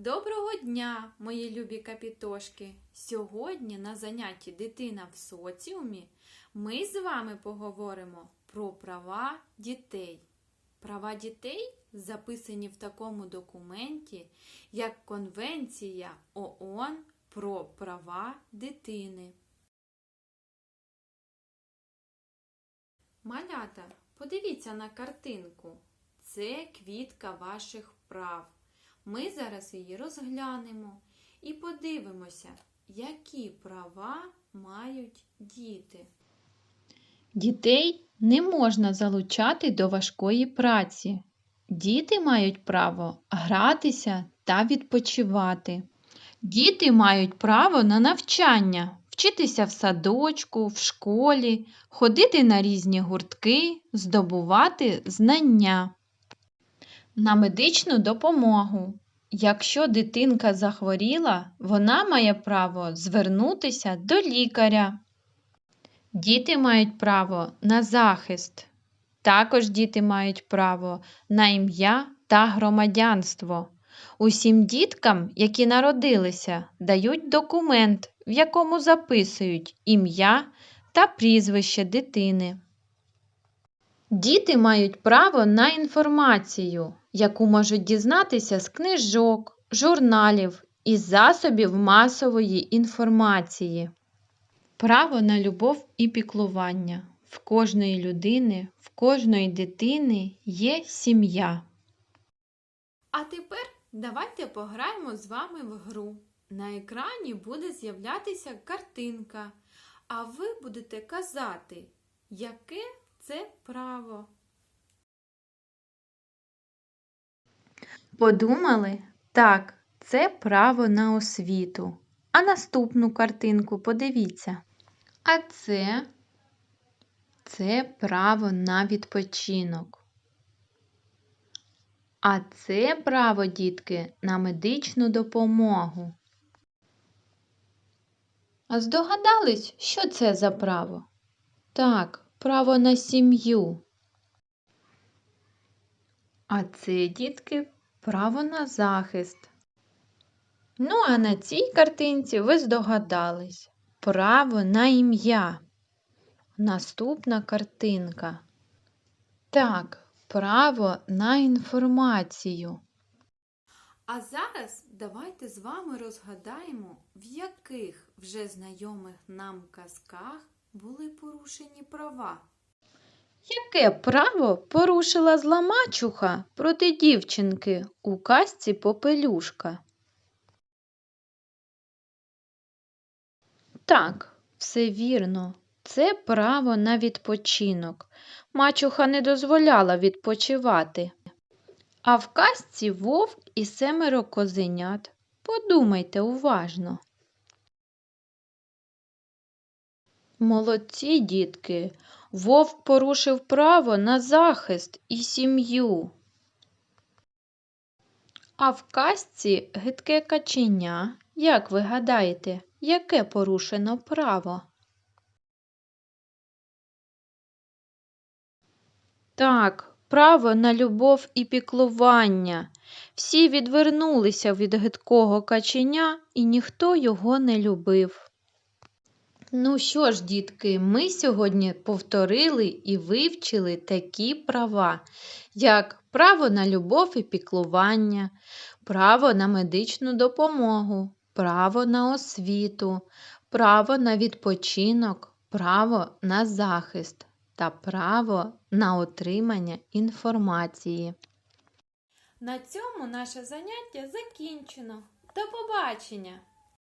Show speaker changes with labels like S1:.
S1: Доброго дня, мої любі капітошки! Сьогодні на занятті Дитина в соціумі ми з вами поговоримо про права дітей. Права дітей записані в такому документі, як Конвенція ООН про права дитини. Малята, подивіться на картинку. Це квітка ваших прав. Ми зараз її розглянемо і подивимося, які права мають діти.
S2: Дітей не можна залучати до важкої праці. Діти мають право гратися та відпочивати. Діти мають право на навчання, вчитися в садочку, в школі, ходити на різні гуртки, здобувати знання. На медичну допомогу. Якщо дитинка захворіла, вона має право звернутися до лікаря. Діти мають право на захист. Також діти мають право на ім'я та громадянство. Усім діткам, які народилися, дають документ, в якому записують ім'я та прізвище дитини. Діти мають право на інформацію, яку можуть дізнатися з книжок, журналів і засобів масової інформації. Право на любов і піклування. В кожної людини, в кожної дитини є сім'я.
S1: А тепер давайте пограємо з вами в гру. На екрані буде з'являтися картинка, а ви будете казати, яке це право.
S2: Подумали? Так, це право на освіту. А наступну картинку подивіться. А це, це право на відпочинок. А це право, дітки, на медичну допомогу. А здогадались, що це за право? Так, право на сім'ю. А це, дітки, право на захист. Ну, а на цій картинці ви здогадались право на ім'я. Наступна картинка. Так, право на інформацію.
S1: А зараз давайте з вами розгадаємо, в яких вже знайомих нам казках були порушені права.
S2: Яке право порушила зла мачуха проти дівчинки у казці Попелюшка? Так, все вірно. Це право на відпочинок. Мачуха не дозволяла відпочивати. А в казці вовк і семеро козенят. Подумайте уважно. Молодці, дітки. Вовк порушив право на захист і сім'ю. А в казці гидке каченя, як ви гадаєте, яке порушено право? Так, право на любов і піклування. Всі відвернулися від гидкого каченя, і ніхто його не любив. Ну що ж, дітки, ми сьогодні повторили і вивчили такі права, як право на любов і піклування, право на медичну допомогу, право на освіту, право на відпочинок, право на захист та право на отримання інформації.
S1: На цьому наше заняття закінчено. До побачення!